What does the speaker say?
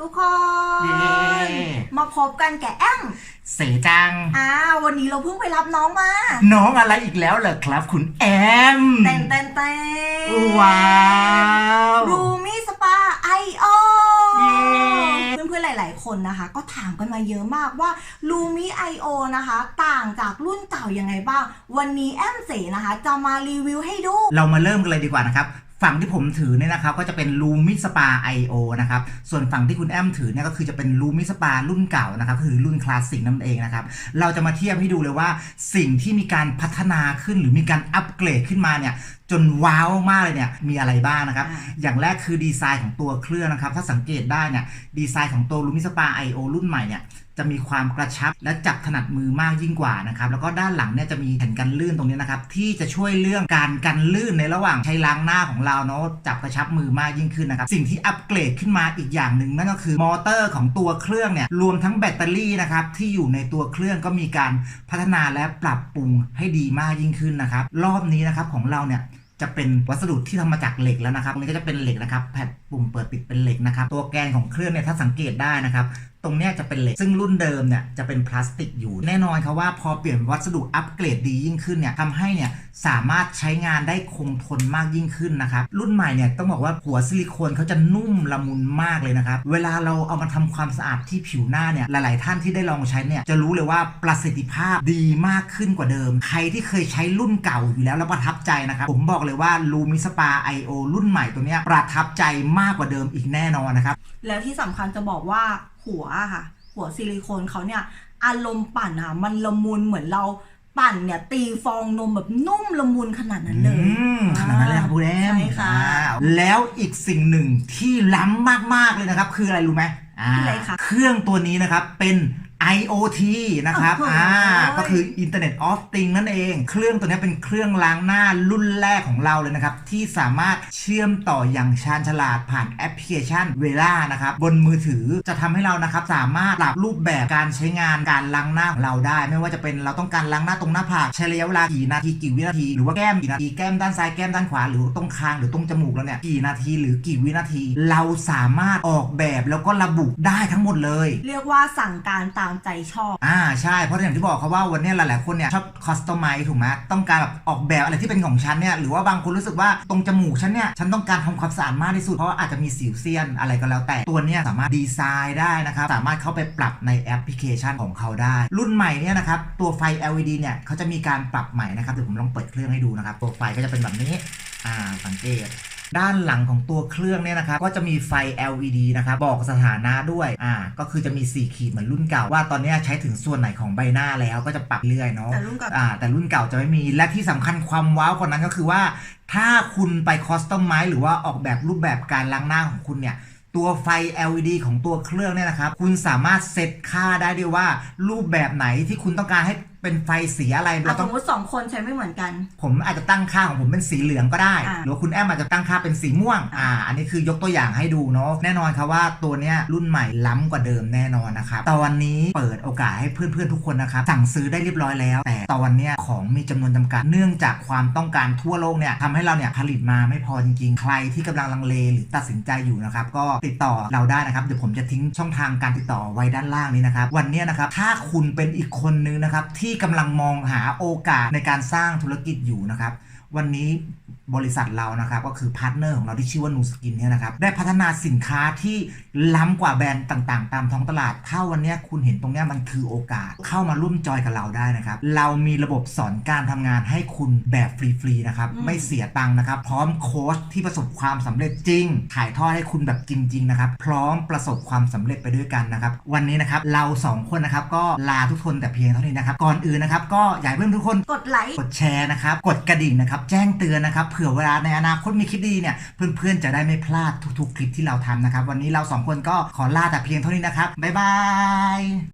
ทุกคเย้นมาพบกันแกแอมเสจัง อ้าววันนี้เราเพิ่งไปรับน้องมา น้องอะไรอีกแล้วเหรอครับ คุณแอมเต้นเต้นเต้นว้าวรูมี่สปาไอโอเย้เพื่อนๆหลาย ๆ คนนะคะ ก็ถามกันมาเยอะมากว่ารูมี่ไอโอนะคะ ต่างจากรุ่นเก่ายังไงบ้าง วันนี้แอมเสนะคะ จะมารีวิวให้ดู เรามาเริ่มกันเลยดีกว่านะครับ ฝั่งที่ผมถือเนี่ยนะครับก็จะเป็น l u m i Spa IO นะครับส่วนฝั่งที่คุณแอมถือเนี่ยก็คือจะเป็นลูมิสปารุ่นเก่านะครับคือรุ่นคลาสสิกนั่นเองนะครับเราจะมาเทียบให้ดูเลยว่าสิ่งที่มีการพัฒนาขึ้นหรือมีการอัปเกรดขึ้นมาเนี่ย จนว้าวมากเลยเนี่ยมีอะไรบ้างนะครับอ่าอย่างแรกคือดีไซน์ของตัวเครื่องนะครับ ถ้าสังเกตได้เนี่ยดีไซน์ของตัว l u m i Spa IO รุ่นใหม่เนี่ยจะมีความกระชับและจับถนัดมือมากยิ่งกว่านะครับ แล้วก็ด้านหลังเนี่ยจะมีแผ่นกันลื่นตรงนี้นะครับ ที่จะช่วยเรื่องการกันลื่นในระหว่างใช้ล้างหน้าของเราเนาะจับกระชับมือมากยิ่งขึ้นนะครับ สิ่งที่อัปเกรดขึ้นมาอีกอย่างหนึ่งนั่นก็คือมอเตอร์ของตัวเครื่องเนี่ยรวมทั้งแบตเตอรี่นะครับที่อยู่ในตัวเครื่องก็มีการพัฒนาและปรับปรุงให้ดีมากยิ่งขึ้นนะครับรอบนี้นะครับของเราเนี่ย จะเป็นวัสดุที่ทำมาจากเหล็กแล้วนะครับตรงนี้ก็จะเป็นเหล็กนะครับ แผ่นปุ่มเปิดปิดเป็นเหล็กนะครับ ตัวแกนของเครื่องเนี่ยถ้าสังเกตได้นะครับ ตรงเนี้ยจะเป็นเหล็ก ซึ่งรุ่นเดิมเนี่ยจะเป็นพลาสติกอยู่ แน่นอนครับว่าพอเปลี่ยนวัสดุอัปเกรดดียิ่งขึ้นเนี่ยทำให้เนี่ยสามารถใช้งานได้คงทนมากยิ่งขึ้นนะครับ รุ่นใหม่เนี่ยต้องบอกว่าหัวซิลิโคนเขาจะนุ่มละมุนมากเลยนะครับ เวลาเราเอามาทำความสะอาดที่ผิวหน้าเนี่ยหลาย ๆ ท่านที่ได้ลองใช้เนี่ยจะรู้เลยว่าประสิทธิภาพดีมากขึ้นกว่าเดิม ใครที่เคยใช้รุ่นเก่าอยู่แล้วแล้วประทับใจนะครับผมบอกเลยว่าลูมิสปา IO รุ่นใหม่ตัวเนี้ยประทับใจมากกว่าเดิมอีกแน่นอนนะครับแล้วที่สำคัญจะบอกว่าหัวอะค่ะ หัวซิลิโคนเขาเนี่ย อารมณ์ปั่นอะมันละมุนเหมือนเราปั่นเนี่ยตีฟองนมแบบนุ่มละมุนขนาดนั้นเลยอืมขนาดนั้นเลยครับคุณแอมใช่ค่ะอ่าแล้วอีกสิ่งหนึ่งที่ล้ำมากๆเลยนะครับ คืออะไรรู้ไหมอ่าคืออะไรคะเครื่องตัวนี้นะครับเป็น IoT นะครับ โอ้โห อ่า ก็คือ Internet of Things นั่นเอง เครื่องตัวนี้เป็นเครื่องล้างหน้ารุ่นแรกของเราเลยนะครับ ที่สามารถเชื่อมต่ออย่างชาญฉลาดผ่านแอปพลิเคชันเวลานะครับ บนมือถือจะทำให้เรานะครับ สามารถปรับรูปแบบการใช้งานการล้างหน้าของเราได้ ไม่ว่าจะเป็นเราต้องการล้างหน้าตรงหน้าผากใช้ระยะเวลากี่นาทีกี่วินาที หรือว่าแก้มกี่นาทีแก้มด้านซ้ายแก้มด้านขวาหรือตรงคางหรือตรงจมูกเราเนี่ยกี่นาทีหรือกี่วินาที เราสามารถออกแบบแล้วก็ระบุได้ทั้งหมดเลย เรียกว่าสั่งการตามามใจชอบ อ่าใช่ เพราะอย่างที่บอกเขาว่าวันนี้หลายๆคนเนี่ยชอบคอสตอมไมถูกไหมต้องการแบบออกแบบอะไรที่เป็นของฉันเนี่ยหรือว่าบางคนรู้สึกว่าตรงจมูกฉันเนี่ยฉันต้องการทำความสะอาดมากที่สุดเพราะว่าอาจจะมีสิวเซียนอะไรก็แล้วแต่ตัวเนี้ยสามารถดีไซน์ได้นะครับสามารถเข้าไปปรับในแอปพลิเคชันของเขาได้ รุ่นใหม่เนี่ยนะครับตัวไฟ LED เนี่ยเขาจะมีการปรับใหม่นะครับเดี๋ยวผมลองเปิดเครื่องให้ดูนะครับตัวไฟก็จะเป็นแบบนี้อ่าสังเกต ด้านหลังของตัวเครื่องเนี่ยนะครับก็จะมีไฟ LED นะครับบอกสถานะด้วยอ่าก็คือจะมี 4 ขีดเหมือนรุ่นเก่าว่าตอนเนี้ยใช้ถึงส่วนไหนของใบหน้าแล้วก็จะปรับเรื่อยเนาะแต่รุ่นเก่าอ่าแต่รุ่นเก่าจะไม่มีและที่สำคัญความว้าวกว่านั้นก็คือว่า ถ้าคุณไปคอสตอมไมหรือว่าออกแบบรูปแบบการล้างหน้าของคุณเนี่ยตัวไฟ LED ของตัวเครื่องเนี่ยนะครับ คุณสามารถเซตค่าได้ด้วยว่ารูปแบบไหนที่คุณต้องการให้ เป็นไฟสีอะไรอะเราสต้อมง มติสองคนใช้ไม่เหมือนกัน ผมอาจจะตั้งค่าของผมเป็นสีเหลืองก็ได้ อ่าหรือว่าคุณแอมอาจจะตั้งค่าเป็นสีม่วง อ่า อันนี้คือยกตัวอย่างให้ดูเนาะ แน่นอนครับว่าตัวเนี้ยรุ่นใหม่ล้ำกว่าเดิมแน่นอนนะครับ ตอนนี้เปิดโอกาสให้เพื่อนๆทุกคนนะครับ สั่งซื้อได้เรียบร้อยแล้ว แต่ตอนเนี้ยของมีจำนวนจำกัด เนื่องจากความต้องการทั่วโลกเนี่ยทำให้เราเนี่ยผลิตมาไม่พอจริงๆ ใครที่กำลังลังเลหรือตัดสินใจอยู่นะครับ ก็ติดต่อเราได้นะครับ เดี๋ยวผมจะทิ้งช่องทางการติดต่อไว้ด้านล่างนี้นะครับ วันเนี้ยนะครับ ถ้าคุณเป็นอีกคนนึงนะครับที่ที่กำลังมองหาโอกาสในการสร้างธุรกิจอยู่นะครับ วันนี้ บริษัทเรานะครับก็คือพาร์ทเนอร์ของเราที่ชื่อว่านูสกินเนี่ยนะครับได้พัฒนาสินค้าที่ล้ำกว่าแบรนด์ต่างๆ ตามท้องตลาด ถ้าวันเนี้ยคุณเห็นตรงเนี้ยมันคือโอกาสเข้ามาร่วมจอยกับเราได้นะครับ เรามีระบบสอนการทำงานให้คุณแบบฟรีๆนะครับอืมไม่เสียตังค์นะครับพร้อมโค้ชที่ประสบความสำเร็จจริง ถ่ายทอดให้คุณแบบจริง ๆ นะครับ พร้อมประสบความสำเร็จไปด้วยกันนะครับ วันนี้นะครับเราสองคนนะครับก็ลาทุกคนแต่เพียงเท่านี้นะครับก่อนอื่นนะครับก็อยากให้เพื่อนทุกคนกดไลค์กดแชร์นะครับกดกระดิ่งนะครับแจ้งเตือนนะครับเผื่อเวลาในอนาคตมีคลิปดีเนี่ยเพื่อนๆจะได้ไม่พลาดทุกๆคลิปที่เราทำนะครับ วันนี้เราสองคนก็ขอลาแต่เพียงเท่านี้นะครับบ๊ายบาย